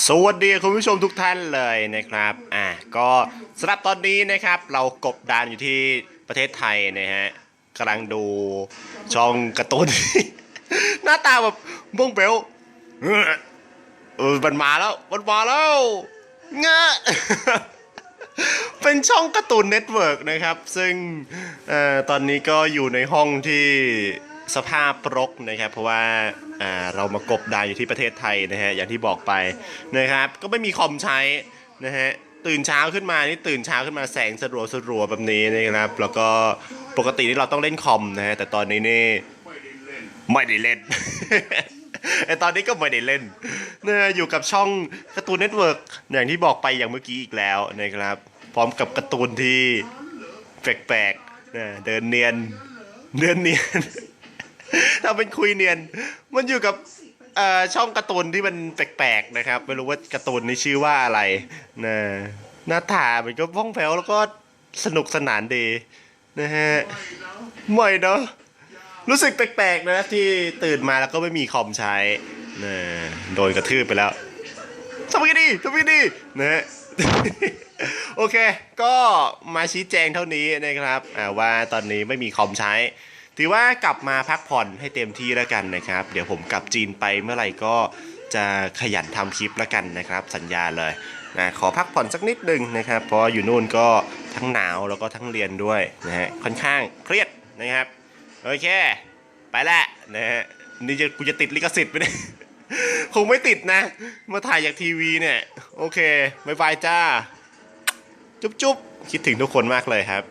สวัสดีคุณผู้ชมทุกท่านเลยนะครับ อะก็สำหรับตอนนี้นะครับ เรากบดานอยู่ที่ประเทศไทยนะฮะกำลังดูช่องการ์ตูน หน้าตาแบบบ้งเบลเออมันมาแล้วมันมาแล้วเงะเป็นช่องการ์ตูนเน็ตเวิร์กนะครับ ซึ่งเอ่อตอนนี้ก็อยู่ในห้องที่ สภาพรกนะครับ เพราะว่าอ่าเรามากบดานอยู่ที่ประเทศไทยนะฮะอย่างที่บอกไปนะครับ ก็ไม่มีคอมใช้นะฮะตื่นเช้าขึ้นมานี่ตื่นเช้าขึ้นมาแสงสลัวสลัวแบบนี้นะครับ แล้วก็ปกตินี่เราต้องเล่นคอมนะฮะแต่ตอนนี้นี่ไม่ได้เล่นไอตอนนี้ก็ไม่ได้เล่นนะอยู่กับช่องการ์ตูนเน็ตเวิร์กอย่างที่บอกไปอย่างเมื่อกี้อีกแล้วนะครับ พร้อมกับการ์ตูนที่แปลกๆนะเดินเนียนเดินเนียน ถ้าเป็นคุยเนียน มันอยู่กับเอ่อช่องการ์ตูนที่มันแปลกๆนะครับ ไม่รู้ว่าการ์ตูนนี้ชื่อว่าอะไรนะหน้าตามันก็ว่องแผ้วแล้วก็สนุกสนานดีนะฮะไม่เนาะรู้สึกแปลกๆนะที่ตื่นมาแล้วก็ไม่มีคอมใช้นะโดนกระทืบไปแล้วทำไงดีทำไงดีนะฮะโอเค ก็มาชี้แจงเท่านี้นะครับว่าตอนนี้ไม่มีคอมใช้ ถือว่ากลับมาพักผ่อนให้เต็มที่แล้วกันนะครับ เดี๋ยวผมกลับจีนไปเมื่อไหร่ก็จะขยันทำคลิปแล้วกันนะครับ สัญญาเลยนะขอพักผ่อนสักนิดนึงนะครับ เพราะอยู่นู่นก็ทั้งหนาวแล้วก็ทั้งเรียนด้วยนะฮะค่อนข้างเครียดนะครับโอเค ไปละนะฮะนี่จะกูจะติดลิขสิทธิ์ไหมเนี่ยคงไม่ติดนะ มาถ่ายจากทีวีเนี่ย โอเคบายบายจ้า จุ๊บจุ๊บคิดถึงทุกคนมากเลยครับ